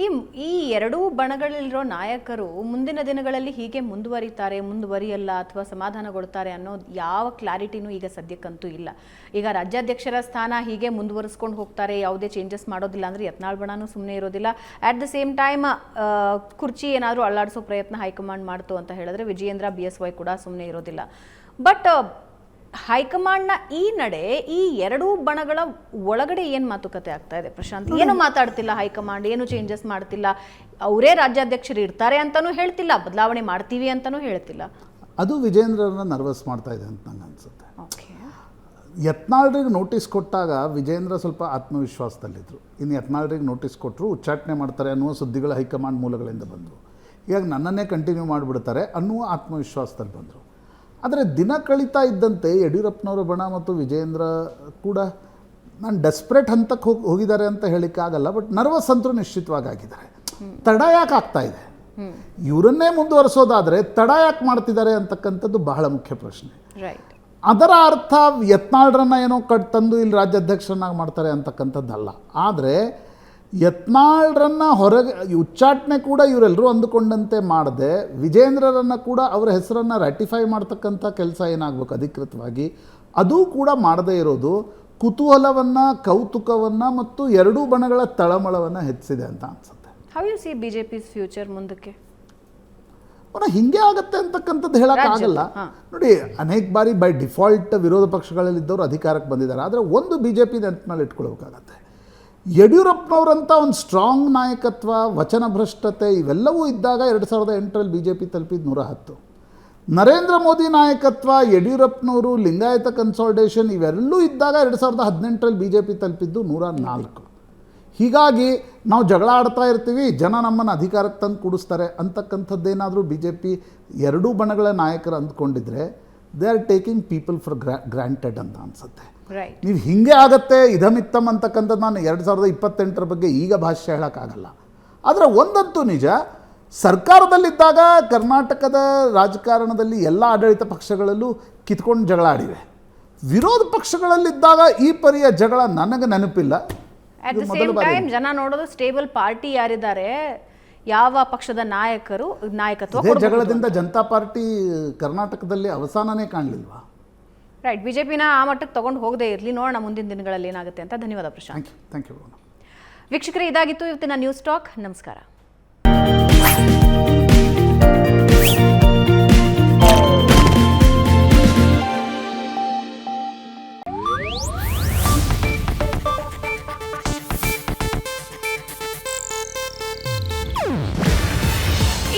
ಈ ಈ ಎರಡೂ ಬಣಗಳಲ್ಲಿರೋ ನಾಯಕರು ಮುಂದಿನ ದಿನಗಳಲ್ಲಿ ಹೀಗೆ ಮುಂದುವರಿತಾರೆ, ಮುಂದುವರಿಯಲ್ಲ ಅಥವಾ ಸಮಾಧಾನಗೊಳ್ತಾರೆ ಅನ್ನೋ ಯಾವ ಕ್ಲಾರಿಟಿನೂ ಈಗ ಸದ್ಯಕ್ಕಂತೂ ಇಲ್ಲ. ಈಗ ರಾಜ್ಯಾಧ್ಯಕ್ಷರ ಸ್ಥಾನ ಹೀಗೆ ಮುಂದುವರಿಸ್ಕೊಂಡು ಹೋಗ್ತಾರೆ, ಯಾವುದೇ ಚೇಂಜಸ್ ಮಾಡೋದಿಲ್ಲ ಅಂದರೆ ಯತ್ನಾಳ್ ಬಣನೂ ಸುಮ್ಮನೆ ಇರೋದಿಲ್ಲ. ಅಟ್ ದ ಸೇಮ್ ಟೈಮ್ ಕುರ್ಚಿ ಏನಾದರೂ ಅಳ್ಳಾಡಿಸೋ ಪ್ರಯತ್ನ ಹೈಕಮಾಂಡ್ ಮಾಡ್ತು ಅಂತ ಹೇಳಿದ್ರೆ ವಿಜಯೇಂದ್ರ ಬಿ ಎಸ್ ವೈ ಕೂಡ ಸುಮ್ಮನೆ ಇರೋದಿಲ್ಲ. ಬಟ್ ಹೈಕಮಾಂಡ್ನ ಈ ನಡೆ ಈ ಎರಡೂ ಬಣಗಳ ಒಳಗಡೆ ಏನು ಮಾತುಕತೆ ಆಗ್ತಾ ಇದೆ? ಪ್ರಶಾಂತ್ ಏನು ಮಾತಾಡ್ತಿಲ್ಲ ಹೈಕಮಾಂಡ್ ಏನು ಚೇಂಜಸ್ ಮಾಡ್ತಿಲ್ಲ? ಅವರೇ ರಾಜ್ಯಾಧ್ಯಕ್ಷರು ಇರ್ತಾರೆ ಅಂತಾನೂ ಹೇಳ್ತಿಲ್ಲ ಬದಲಾವಣೆ ಮಾಡ್ತೀವಿ ಅಂತಾನೂ ಹೇಳ್ತಿಲ್ಲ. ಅದು ವಿಜೇಂದ್ರನ ನರ್ವಸ್ ಮಾಡ್ತಾ ಇದೆ ಅಂತ ನಂಗೆ ಅನಿಸುತ್ತೆ. ಓಕೆ. ಯತ್ನಾಳ್ರಿಗೆ ನೋಟಿಸ್ ಕೊಟ್ಟಾಗ ವಿಜೇಂದ್ರ ಸ್ವಲ್ಪ ಆತ್ಮವಿಶ್ವಾಸದಲ್ಲಿದ್ದರು ಇನ್ನು ಯತ್ನಾಳ್ರಿಗೆ ನೋಟಿಸ್ ಕೊಟ್ಟರು ಉಚ್ಚಾಟನೆ ಮಾಡ್ತಾರೆ ಅನ್ನುವ ಸುದ್ದಿಗಳು ಹೈಕಮಾಂಡ್ ಮೂಲಗಳಿಂದ ಬಂದರು ಈಗ ನನ್ನನ್ನೇ ಕಂಟಿನ್ಯೂ ಮಾಡಿಬಿಡ್ತಾರೆ ಅನ್ನುವ ಆತ್ಮವಿಶ್ವಾಸದಲ್ಲಿ ಬಂದರು. ಆದರೆ ದಿನ ಕಳೀತಾ ಇದ್ದಂತೆ ಯಡಿಯೂರಪ್ಪನವರ ಬಣ ಮತ್ತು ವಿಜೇಂದ್ರ ಕೂಡ ನಾನು ಡೆಸ್ಪ್ರೇಟ್ ಹಂತಕ್ಕೆ ಹೋಗಿ ಹೋಗಿದ್ದಾರೆ ಅಂತ ಹೇಳಿಕ್ಕಾಗಲ್ಲ ಬಟ್ ನರ್ವಸ್ ಅಂತೂ ನಿಶ್ಚಿತವಾಗಿ ಆಗಿದ್ದಾರೆ ತಡ ಯಾಕೆ ಆಗ್ತಾ ಇದೆ? ಇವರನ್ನೇ ಮುಂದುವರಿಸೋದಾದರೆ ತಡ ಯಾಕೆ ಮಾಡ್ತಿದ್ದಾರೆ ಅಂತಕ್ಕಂಥದ್ದು ಬಹಳ ಮುಖ್ಯ ಪ್ರಶ್ನೆ. ರೈಟ್ ಅದರ ಅರ್ಥ ಯತ್ನಾಳ್ರನ್ನ ಏನೋ ಕಟ್ ತಂದು ಇಲ್ಲಿ ರಾಜ್ಯಾಧ್ಯಕ್ಷರನ್ನಾಗಿ ಮಾಡ್ತಾರೆ ಅಂತಕ್ಕಂಥದ್ದಲ್ಲ. ಆದರೆ ಯತ್ನಾಳ್ರನ್ನ ಹೊರಗೆ ಉಚ್ಚಾಟನೆ ಕೂಡ ಇವರೆಲ್ಲರೂ ಅಂದುಕೊಂಡಂತೆ ಮಾಡದೆ. ವಿಜೇಂದ್ರರನ್ನು ಕೂಡ ಅವರ ಹೆಸರನ್ನು ರ್ಯಾಟಿಫೈ ಮಾಡ್ತಕ್ಕಂಥ ಕೆಲಸ ಏನಾಗಬೇಕು ಅಧಿಕೃತವಾಗಿ? ಅದು ಕೂಡ ಮಾಡದೇ ಇರೋದು. ಕುತೂಹಲವನ್ನು ಕೌತುಕವನ್ನು ಮತ್ತು ಎರಡೂ ಬಣಗಳ ತಳಮಳವನ್ನು ಹೆಚ್ಚಿಸಿದೆ ಅಂತ ಅನಿಸುತ್ತೆ. How you see B J P's future ಮುಂದಕ್ಕೆ? ಅವನ ಹಿಂಗೆ ಆಗುತ್ತೆ ಅಂತಕ್ಕಂಥದ್ದು ಹೇಳೋಕ್ಕಾಗಲ್ಲ. ನೋಡಿ ಅನೇಕ ಬಾರಿ ಬೈ ಡಿಫಾಲ್ಟ್ ವಿರೋಧ ಪಕ್ಷಗಳಲ್ಲಿದ್ದವರು ಅಧಿಕಾರಕ್ಕೆ ಬಂದಿದ್ದಾರೆ. ಆದರೆ ಒಂದು ಬಿ ಜೆ ಪಿ ನೆನಪಿನಲ್ಲಿ ಇಟ್ಕೊಳ್ಬೇಕಾಗತ್ತೆ. ಯಡಿಯೂರಪ್ಪನವರಂಥ ಒಂದು ಸ್ಟ್ರಾಂಗ್ ನಾಯಕತ್ವ ವಚನ ಭ್ರಷ್ಟತೆ ಇವೆಲ್ಲವೂ ಇದ್ದಾಗ ಎರಡು ಸಾವಿರದ ಎಂಟರಲ್ಲಿ ಬಿ ಜೆ ಪಿ ತಲುಪಿದ ನೂರ ಹತ್ತು. ನರೇಂದ್ರ ಮೋದಿ ನಾಯಕತ್ವ, ಯಡಿಯೂರಪ್ಪನವರು ಲಿಂಗಾಯತ ಕನ್ಸಾಲ್ಟೇಷನ್ ಇವೆಲ್ಲೂ ಇದ್ದಾಗ ಎರಡು ಸಾವಿರದ ಹದಿನೆಂಟರಲ್ಲಿ ಬಿ ಜೆ ಪಿ ತಲುಪಿದ್ದು ನೂರ ನಾಲ್ಕು. ಹೀಗಾಗಿ ನಾವು ಜಗಳ ಆಡ್ತಾ ಇರ್ತೀವಿ, ಜನ ನಮ್ಮನ್ನು ಅಧಿಕಾರಕ್ಕೆ ತಂದು ಕೂಡಿಸ್ತಾರೆ ಅಂತಕ್ಕಂಥದ್ದೇನಾದರೂ ಬಿ ಜೆ ಪಿ ಎರಡೂ ಬಣಗಳ ನಾಯಕರು ಅಂದ್ಕೊಂಡಿದ್ರೆ they are taking people for gra granted ಅಂತ ಅನ್ಸುತ್ತೆ. ನೀವು ಹಿಂಗೆ ಆಗತ್ತೆ ಇದಮಿತ್ತಮ್ ಅಂತಕ್ಕಂಥದ್ದು ನಾನು ಎರಡು ಸಾವಿರದ ಇಪ್ಪತ್ತೆಂಟರ ಬಗ್ಗೆ ಈಗ ಭಾಷೆ ಹೇಳೋಕ್ಕಾಗಲ್ಲ. ಆದರೆ ಒಂದಂತೂ ನಿಜ ಸರ್ಕಾರದಲ್ಲಿದ್ದಾಗ ಕರ್ನಾಟಕದ ರಾಜಕಾರಣದಲ್ಲಿ ಎಲ್ಲ ಆಡಳಿತ ಪಕ್ಷಗಳಲ್ಲೂ ಕಿತ್ಕೊಂಡು ಜಗಳ ಆಡಿವೆ. ವಿರೋಧ ಪಕ್ಷಗಳಲ್ಲಿದ್ದಾಗ ಈ ಪರಿಯ ಜಗಳ ನನಗೆ ನೆನಪಿಲ್ಲ. ಜನ ನೋಡೋದು ಸ್ಟೇಬಲ್ ಪಾರ್ಟಿ ಯಾರಿದ್ದಾರೆ ಯಾವ ಪಕ್ಷದ ನಾಯಕರು ನಾಯಕತ್ವ ಇದೇ ಜಗಳದಿಂದ ಜನತಾ ಪಾರ್ಟಿ ಕರ್ನಾಟಕದಲ್ಲಿ ಅವಸಾನನೇ ಕಾಣಲಿಲ್ವಾ? ರೈಟ್ ಬಿಜೆಪಿನ ಆ ಮಟ್ಟಕ್ಕೆ ತಗೊಂಡು ಹೋಗದೆ ಇರಲಿ ನೋಡೋಣ ಮುಂದಿನ ದಿನಗಳಲ್ಲಿ ಏನಾಗುತ್ತೆ ಅಂತ. ಧನ್ಯವಾದ ಪ್ರಶಾಂತ್. ಥ್ಯಾಂಕ್ ಯು ವೀಕ್ಷಕರೇ ಇದಾಗಿತ್ತು ಇವತ್ತಿನ ನ್ಯೂಸ್ ಟಾಕ್ ನಮಸ್ಕಾರ.